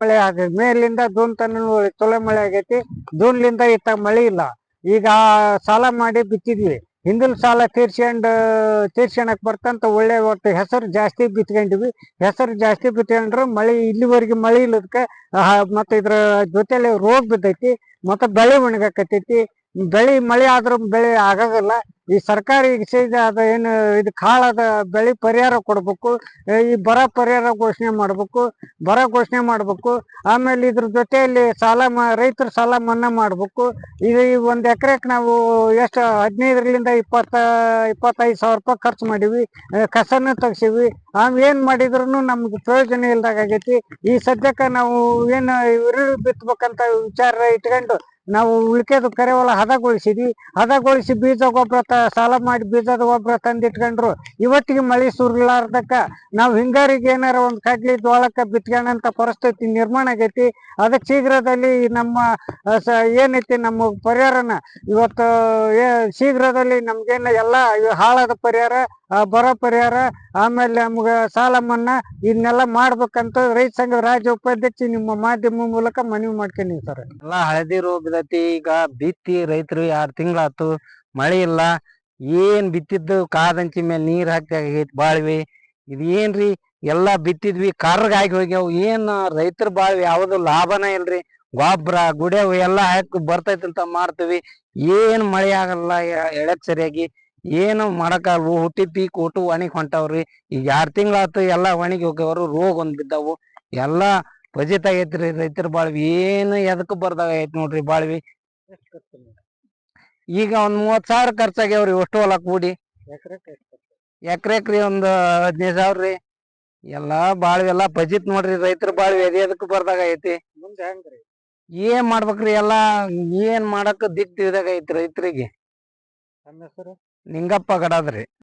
ಮಳೆ ಆಗ ಮೇಲಿಂದ ಜೂನ್ ತನ ಚಲೋ ಮಳೆ ಆಗೈತಿ. ದೂನ್ಲಿಂದ ಇತ್ತ ಮಳೆ ಇಲ್ಲ. ಈಗ ಸಾಲ ಮಾಡಿ ಬಿತ್ತಿದ್ವಿ. ಹಿಂದಿನ ಸಾಲ ತೀರ್ಸ್ಕೊಂಡ್ ತೀರ್ಸ್ಕೊಳಕ್ ಬರ್ತಂತ ಒಳ್ಳೆ ಒಟ್ಟು ಹೆಸರು ಜಾಸ್ತಿ ಬಿತ್ಕೊಂಡಿವಿ ಹೆಸರು ಜಾಸ್ತಿ ಬಿತ್ಕೊಂಡ್ರು ಮಳೆ ಇಲ್ಲಿವರೆಗೆ ಮಳೆ ಇಲ್ಲದಕ್ಕೆ ಮತ್ತೆ ಇದ್ರ ಜೊತೆಲಿ ರೋಗ ಬಿದ್ದೈತಿ, ಮತ್ತೆ ಬೆಳೆ ಒಣಗಾಕತ್ತೈತಿ. ಬೆಳೆ ಮಳೆ ಆದ್ರೂ ಬೆಳೆ ಆಗೋದಿಲ್ಲ. ಈ ಸರ್ಕಾರ ಈಗ ಅದ ಏನು ಇದು ಕಾಳದ ಬೆಳೆ ಪರಿಹಾರ ಕೊಡ್ಬೇಕು ಈ ಬರ ಪರಿಹಾರ ಘೋಷಣೆ ಮಾಡ್ಬೇಕು, ಬರ ಘೋಷಣೆ ಮಾಡ್ಬೇಕು, ಆಮೇಲೆ ಇದ್ರ ಜೊತೆಯಲ್ಲಿ ಸಾಲ ಮ, ರೈತರ ಸಾಲ ಮನ್ನಾ ಮಾಡ್ಬೇಕು ಇದು ಈ ಒಂದು ಎಕರೆಕ್ ನಾವು ಎಷ್ಟು, ಹದಿನೈದರಿಂದ ಇಪ್ಪತ್ತ, ಇಪ್ಪತ್ತೈದು ಸಾವಿರ ರೂಪಾಯಿ ಖರ್ಚು ಮಾಡೀವಿ ಕಸನ ತೆಗ್ಸೀವಿ ಆಮ್ ಏನ್ ಮಾಡಿದ್ರು ನಮ್ಗೆ ಪ್ರಯೋಜನ ಇಲ್ದಾಗ ಆಗೈತಿ. ಈ ಸದ್ಯಕ್ಕೆ ನಾವು ಏನು ಈರುಳ್ಳಿ ಬಿತ್ತಬೇಕಂತ ವಿಚಾರ ಇಟ್ಕೊಂಡು ನಾವು ಉಳ್ಕೆದು ಕರೆವಲ್ಲ ಹದಗೊಳಿಸಿದ್ವಿ. ಹದಗೊಳಿಸಿ ಬೀಜ ಗೊಬ್ಬರ ತ, ಸಾಲ ಮಾಡಿ ಬೀಜದ ಗೊಬ್ಬರ ತಂದಿಟ್ಕೊಂಡ್ರು. ಇವತ್ತಿಗೆ ಮಳೆ ಸುರ್ಲಾರ್ದಕ್ಕ ನಾವು ಹಿಂಗಾರಿಗೆ ಏನಾರ ಒಂದ್ ಕಡ್ಲಿ ಜೋಳಕ್ಕ ಬಿತ್ಕೊಂಡಂತ ಪರಿಸ್ಥಿತಿ ನಿರ್ಮಾಣ ಆಗೈತಿ. ಅದಕ್ಕೆ ಶೀಘ್ರದಲ್ಲಿ ನಮ್ಮ ಏನೈತಿ ನಮ್ಮ ಪರಿಹಾರನ ಇವತ್ತು ಶೀಘ್ರದಲ್ಲಿ ನಮ್ಗೇನ ಎಲ್ಲ ಹಾಳಾದ ಪರಿಹಾರ ಬರ ಪರಿಹಾರ, ಆಮೇಲೆ ನಮ್ಗೆ ಸಾಲ ಮನ್ನಾ ಇದನ್ನೆಲ್ಲ ಮಾಡ್ಬೇಕಂತ ರೈತ ಸಂಘದ ರಾಜ್ಯ ಉಪಾಧ್ಯಕ್ಷ ನಿಮ್ಮ ಮಾಧ್ಯಮ ಮೂಲಕ ಮನವಿ ಮಾಡ್ಕೊಂಡಿರ್ತಾರೆ ಎಲ್ಲಾ ಹಳದಿ ರೋಗ ಬಿದ್ದೈತಿ ಈಗ ಬಿತ್ತಿ ರೈತರು ಎರಡ್ ತಿಂಗಳಾತು ಮಳೆ ಇಲ್ಲ. ಏನ್ ಬಿತ್ತಿದ್ದು ಕಾದಂಚಿ ಮೇಲೆ ನೀರ್ ಹಾಕಿ ಆಗೈತಿ ಬಾಳ್ವಿ. ಇದ್ ಏನ್ರಿ? ಎಲ್ಲಾ ಬಿತ್ತಿದ್ವಿ ಕರ್ರಗ್ ಆಗಿ ಹೋಗ್ಯಾವ. ಏನ್ ರೈತರ ಬಾಳ್ವಿ ಯಾವ್ದು ಲಾಭನ ಇಲ್ರಿ? ಗೊಬ್ಬರ ಗುಡ್ಯಾವ ಎಲ್ಲಾ ಹಾಕಿ ಬರ್ತೈತಿ ಅಂತ ಮಾಡ್ತೀವಿ. ಏನ್ ಮಳೆ ಆಗಲ್ಲ ಎಳಕ್ ಸರಿಯಾಗಿ. ಏನು ಮಾಡಕ್ಕಾಗವು ಹುಟ್ಟಿ ಪೀಕ್ ಒಟ್ಟು ಒಣಗಿ ಹೊಂಟಾವ್ರಿ. ಈಗ ಎರಡ್ ತಿಂಗಳಾತು ಎಲ್ಲಾ ಒಣಗಿ ಹೋಗ್ಯವ್ರು, ರೋಗ ಒಂದ್ ಬಿದ್ದಾವು. ಎಲ್ಲಾ ಫಜಿತ್ ಆಗೈತ್ರಿ ರೈತರ ಬಾಳ್ವಿ. ಏನು ಎದಕ್ ಬರ್ದಾಗ ಐತ್ ನೋಡ್ರಿ ಬಾಳ್ವಿ. ಈಗ ಒಂದ್ ಮೂವತ್ ಸಾವಿರ ಖರ್ಚಾಗ್ಯಾವ್ರಿ ಅಷ್ಟು ಹೊಲ ಕೂಡಿ. ಎಕ್ರೆಕ್ರಿ ಒಂದ್ ಹದಿನೈದು ಸಾವಿರ ರೀ. ಎಲ್ಲಾ ಬಾಳ್ವಿ ಎಲ್ಲಾ ಫಜಿತ್ ನೋಡ್ರಿ ರೈತರ ಬಾಳ್ವಿ ಎದೆ ಎದಕ್ ಬರ್ದಾಗ ಐತಿ ಏನ್ ಮಾಡ್ಬೇಕ್ರಿ ಎಲ್ಲಾ ಏನ್ ಮಾಡಕ್ ದಿಕ್ ತಿಳಿದಾಗ ಐತಿ ರೈತರಿಗೆ. ನಿಂಗಪ್ಪ ಗಡಾದ್ರಿ.